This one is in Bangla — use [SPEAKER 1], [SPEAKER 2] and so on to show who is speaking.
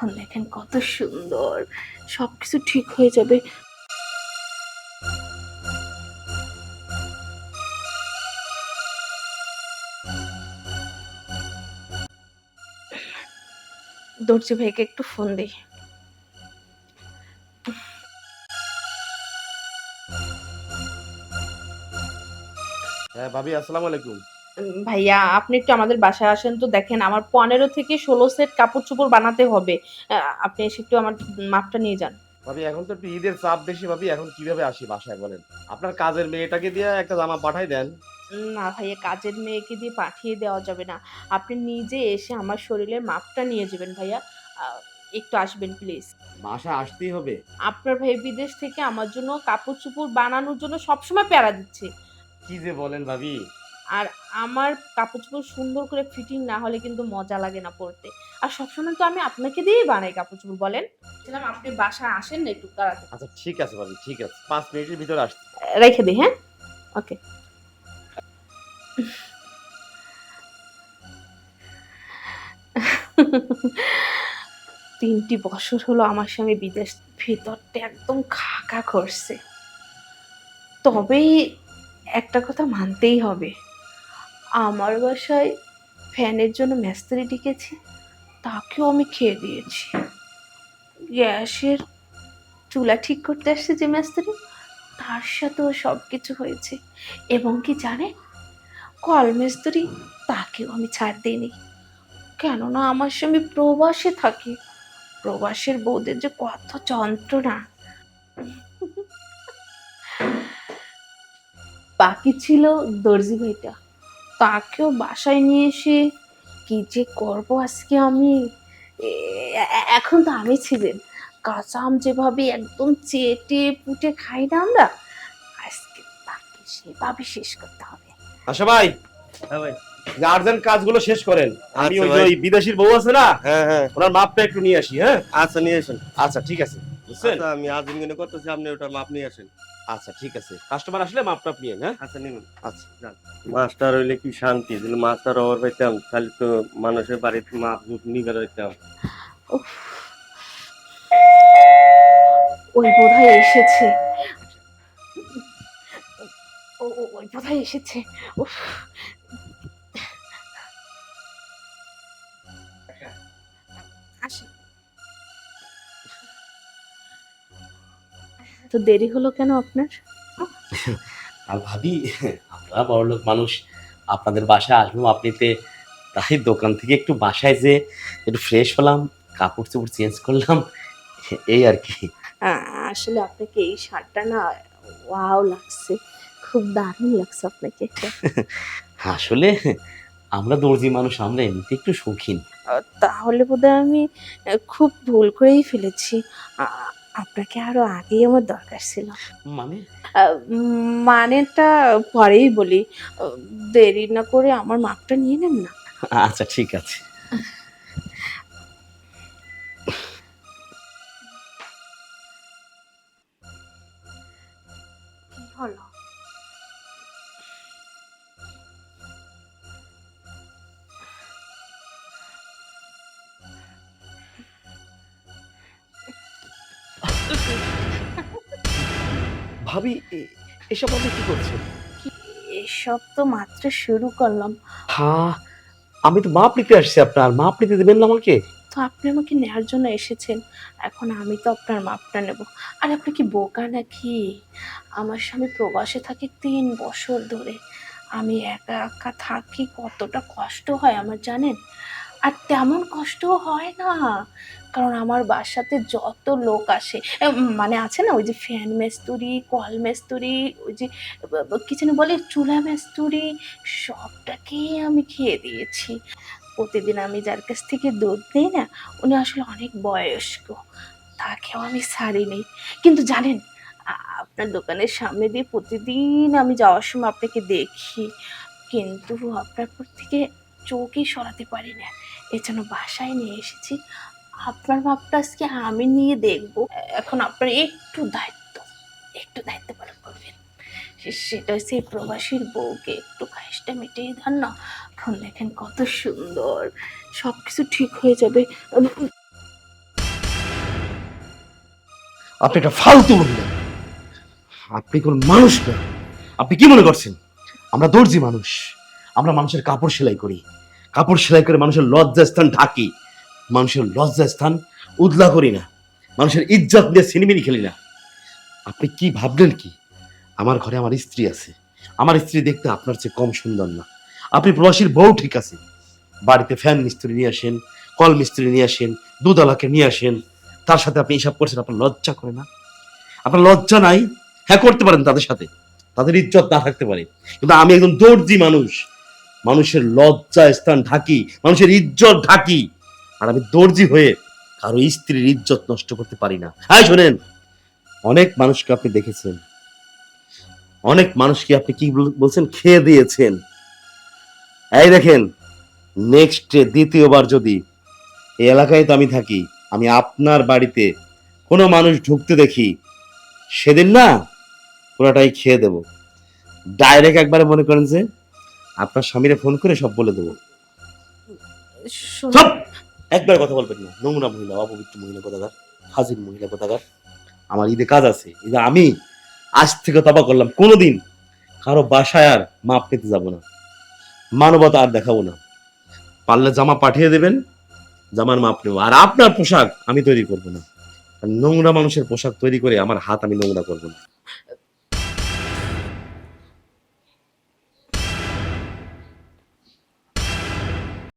[SPEAKER 1] এখন দেখেন কত সুন্দর। সব কিছু ঠিক হয়ে যাবে। দর্জি ভাইকে একটু ফোন দিই।
[SPEAKER 2] হ্যাঁ ভাবি, আসসালামু আলাইকুম।
[SPEAKER 1] ভাইয়া আপনি একটু আমাদের বাসায় আসেন তো দেখেন আমার পনেরো থেকে ষোলো সেট কাপড় চোপড় বানাতে হবে। আপনি এসে একটু আমার মাপটা নিয়ে যান।
[SPEAKER 2] ভাবি এখন তো একটু ঈদের চাপ বেশি ভাবি এখন কীভাবে আসি বাসায় বলেন? আপনার কাজের মেয়েটাকে দিয়ে একটা জামা পাঠাই দেন।
[SPEAKER 1] না ভাইয়া কাজের মেয়েকে দিয়ে পাঠিয়ে দেওয়া যাবে না। আপনি নিজে এসে আমার শরীরের মাপটা নিয়ে যাবেন ভাইয়া। একটু আসবেন প্লিজ।
[SPEAKER 2] বাসা আসতেই হবে।
[SPEAKER 1] আপনার ভাই বিদেশ থেকে আমার জন্য কাপড় চোপড় বানানোর জন্য সবসময় প্যারা দিচ্ছে।
[SPEAKER 2] কি যে বলেন ভাবি?
[SPEAKER 1] আর আমার কাপড় চোপড় সুন্দর করে ফিটিং না হলে কিন্তু মজা লাগে না পরতে। আর সবসময় তো আমি আপনাকে দিয়েই বানাই কাপড় চোপড় বলেন। বলছিলাম আপনি বাসায় আসেন না একটু তাড়াতাড়ি।
[SPEAKER 2] আচ্ছা ঠিক আছে ভাবি ঠিক আছে। পাঁচ মিনিটের ভিতরে আসছি।
[SPEAKER 1] রেখে দিই হ্যাঁ? ওকে। তিনটি বছর হলো আমার স্বামী বিদেশ ভিতরটা একদম খাকা করছে। তবেই একটা কথা মানতেই হবে। আমার বাসায় ফ্যানের জন্য মেস্ত্রি ডেকেছি, তাকেও আমি খেয়ে দিয়েছি। গ্যাসের চুলা ঠিক করতে আসছে যে মেস্ত্রি, তার সাথেও সব কিছু হয়েছে। এবং কি জানে কলমেস্তরি তাকেও আমি ছাড় দিইনি। কেননা আমার স্বামী প্রবাসে থাকে। প্রবাসের বউদের যে কত যন্ত্রণা। বাকি ছিল দর্জি ভাইটা। তাকেও বাসায় নিয়ে এসে কি যে করব আজকে আমি? এখন তো আমি ছিলেন। কাঁচা আম যেভাবে একদম চেটে পুটে খাই না আমরা আজকে তাকে সেভাবে শেষ করতে হবে।
[SPEAKER 2] আশা ভাই
[SPEAKER 3] হ্যাঁ ভাই।
[SPEAKER 2] যে আর্জেন্ট কাজগুলো শেষ করেন আমি
[SPEAKER 3] আচ্ছা
[SPEAKER 2] ওই যে ওই বিদেশির বউ আছে না
[SPEAKER 3] হ্যাঁ হ্যাঁ।
[SPEAKER 2] ওনার মাপটা একটু নিয়ে আসি হ্যাঁ?
[SPEAKER 3] আচ্ছা নিয়ে আসেন।
[SPEAKER 2] আচ্ছা ঠিক আছে বুঝছেন?
[SPEAKER 3] আচ্ছা আমি আজ দিন করতেছি আপনি ওটা মাপ নিয়ে আসেন।
[SPEAKER 2] আচ্ছা ঠিক আছে কাস্টমার আসলে মাপটা নিয়ে হ্যাঁ
[SPEAKER 3] আচ্ছা নিন
[SPEAKER 2] আচ্ছা
[SPEAKER 3] মাস্টার হইলে কি শান্তি যদি মাস্টার ওভার পাইতাম তাহলে তো মানুষের বাড়িতে মাপ জুপ নিবার হইতাম
[SPEAKER 1] উফ। ওই বোধহয় এসেছে ও- ও- ওই বোধহয় এসেছে উফ। তো দেরি হলো কেন আপনার?
[SPEAKER 4] আর ভাবি আমরা বড়লোক মানুষ আপনাদের বাসায় আসব আপনিতে তাই দোকান থেকে একটু বাসায় যে একটু ফ্রেশ হলাম কাপড় চোপড় চেঞ্জ করলাম এই আর কি।
[SPEAKER 1] আসলে আপনাকে এই শার্টটা না ওয়াও লাগছে খুব দারুণ লাগছে আপনাকে
[SPEAKER 4] আসলে আমরা দর্জি মানুষ আমরা এমনিতে একটু শৌখিন।
[SPEAKER 1] তাহলে বোধহয় আমি খুব ভুল করেই ফেলেছি। আপনাকে আরও আগেই আমার দরকার ছিল।
[SPEAKER 4] মানে?
[SPEAKER 1] মানেটা পরেই বলি। দেরি না করে আমার মাপটা নিয়ে নেন না।
[SPEAKER 4] আচ্ছা ঠিক আছে।
[SPEAKER 1] কি হলো?
[SPEAKER 2] ভাবি এসব আপনি কি করছেন?
[SPEAKER 1] এসব তো মাত্র শুরু করলাম।
[SPEAKER 4] হ্যাঁ আমি তো মাপ নিতে আসছি আপনার। মাপ নিতে দেবেন না আমাকে?
[SPEAKER 1] তো আপনি আমাকে নেওয়ার জন্য এসেছেন। এখন আমি তো আপনার মাপটা নেব। আর আপনি কি বোকা নাকি? আমার স্বামী প্রবাসে থাকে তিন বছর ধরে। আমি একা একা থাকি কতটা কষ্ট হয় আমার জানেন? আর তেমন কষ্টও হয় না। কারণ আমার বাসাতে যত লোক আসে মানে আছে না, ওই যে ফ্যান মেস্তুরি, কল মেস্তুরি, ওই যে, ব- ব- কি যেন বলে, চুলা মেস্তুরি সবটাকেই আমি খেয়ে দিয়েছি। প্রতিদিন আমি যার কাছ থেকে দুধ নিই না, উনি আসলে অনেক বয়স্ক, তাকেও আমি ছাড়িনি কিন্তু জানেন আপনার দোকানের সামনে দিয়ে প্রতিদিন আমি যাওয়ার সময় আপনাকে দেখি, কিন্তু আপনার পর থেকে চোখই সরাতে পারি না। এজন্য বাসায় নিয়ে এসেছি। আপনার ভাবটা আজকে আমি নিয়ে দেখব। এখন আপনার একটু দায়িত্ব একটু দায়িত্ব পালন করবেন। সেটা সেই প্রবাসীর বউকে একটু খাইসটা মিটিয়ে দেন না। এখন দেখেন কত সুন্দর। সব কিছু ঠিক হয়ে যাবে।
[SPEAKER 4] আপনি একটা ফালতু মহিলা আপনি কোন মানুষ না। আপনি কি মনে করছেন? আমরা দর্জি মানুষ। আমরা মানুষের কাপড় সেলাই করি। কাপড় সেলাই করে মানুষের লজ্জাস্থান ঢাকি। মানুষের লজ্জাস্থান উদলা করি না। মানুষের ইজ্জত নিয়ে সিনেমিনি খেলি না। আপনি কি ভাবলেন কি? আমার ঘরে আমার স্ত্রী আছে। আমার স্ত্রী দেখতে আপনার চেয়ে কম সুন্দর না। আপনি প্রবাসীর বউ ঠিক আছে। বাড়িতে ফ্যান মিস্ত্রি নিয়ে আসেন, কল মিস্ত্রি নিয়ে আসেন দুধওয়ালাকে নিয়ে আসেন। তার সাথে আপনি এসব করছেন, আপনার লজ্জা করে না? আপনার লজ্জা নাই? হ্যাঁ করতে পারেন তাদের সাথে। তাদের ইজ্জত না থাকতে পারে। কিন্তু আমি একজন দর্জি মানুষ। মানুষের লজ্জা স্থান ঢাকি, মানুষের ইজ্জত ঢাকি। আর আমি দর্জি হয়ে কারও স্ত্রীর ইজ্জত নষ্ট করতে পারি না। হ্যাঁ শোনেন, অনেক মানুষকে আপনি দেখেছেন। অনেক মানুষকে আপনি কি বল- বলছেন? খেয়ে দিয়েছেন। এই দেখেন নেক্সট দ্বিতীয়বার যদি এই এলাকায় তো আমি থাকি, আমি আপনার বাড়িতে কোনো মানুষ ঢুকতে দেখি, সেদিন না পুরোটাই খেয়ে দেব। ডাইরেক্ট একবারে মনে করেন যে আপনার স্বামীরে ফোন করে সব বলে দেবো। সব একবার কথা বলবেন না। নোংরা মহিলা অপবিত্র মহিলা কোথাকার? হাজির মহিলা কোথাকার? আমার ঈদে কাজ আছে। ঈদে আমি আজ থেকে তবা করলাম। কোনোদিন কারও বাসায় আর মাপ পেতে যাব না। মানবতা আর দেখাবো না। পারলে জামা পাঠিয়ে দেবেন জামার মাপ নেব। আর আপনার পোশাক আমি তৈরি করব না। নোংরা মানুষের পোশাক তৈরি করে আমার হাত আমি নোংরা করব না।